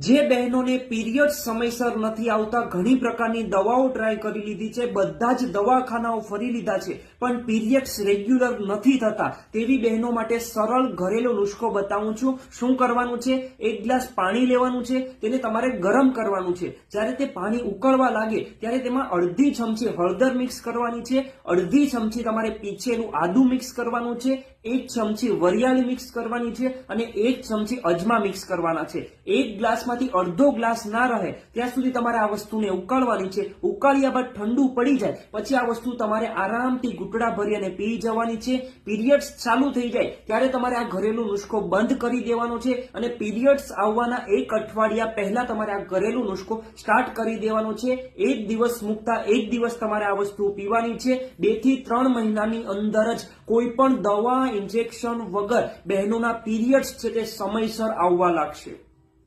જે બહેનોને પીરિયડ સમયસર નથી આવતા, ઘણી પ્રકારની દવાઓ ટ્રાય કરી લીધી છે, બધા જ દવાખાનાઓ ફરી લીધા છે, પણ પીરિયડ્સ રેગ્યુલર નથી થતા. તેવી બહેનો માટે સરળ ઘરેલું નુસ્ખો બતાવું છું. શું કરવાનું છે? એક ગ્લાસ પાણી લેવાનું છે, તેને તમારે ગરમ કરવાનું છે. જ્યારે તે પાણી ઉકળવા લાગે, ત્યારે તેમાં અડધી ચમચી હળદર મિક્સ કરવાની છે, અડધી ચમચી તમારે પીછેલું આદુ મિક્સ કરવાનું છે, એક ચમચી વરિયાળી મિક્સ કરવાની છે અને એક ચમચી અજમા મિક્સ કરવાના છે. એક ગ્લાસમાંથી અડધો ગ્લાસ ના રહે, ત્યાં સુધી તમારે આ વસ્તુને ઉકાળવાની છે. ઉકાળ્યા બાદ ઠંડુ પડી જાય, પછી આ વસ્તુ તમારે આરામથી ઘૂંટડા ભરી અને પી જવાની છે. પીરિયડ્સ ચાલુ થઈ જાય, ત્યારે તમારે આ ઘરેલું નુસ્ખો બંધ કરી દેવાનો છે અને પીરિયડ્સ આવવાના એક અઠવાડિયા પહેલા તમારે આ ઘરેલું નુસ્ખો સ્ટાર્ટ કરી દેવાનો છે. એક દિવસ મૂકતા એક દિવસ તમારે આ વસ્તુ પીવાની છે. બેથી ત્રણ મહિનાની અંદર જ કોઈ પણ દવા, ઇન્જેક્શન વગર બહેનોના પીરિયડ્સ છે તે સમયસર આવવા લાગશે.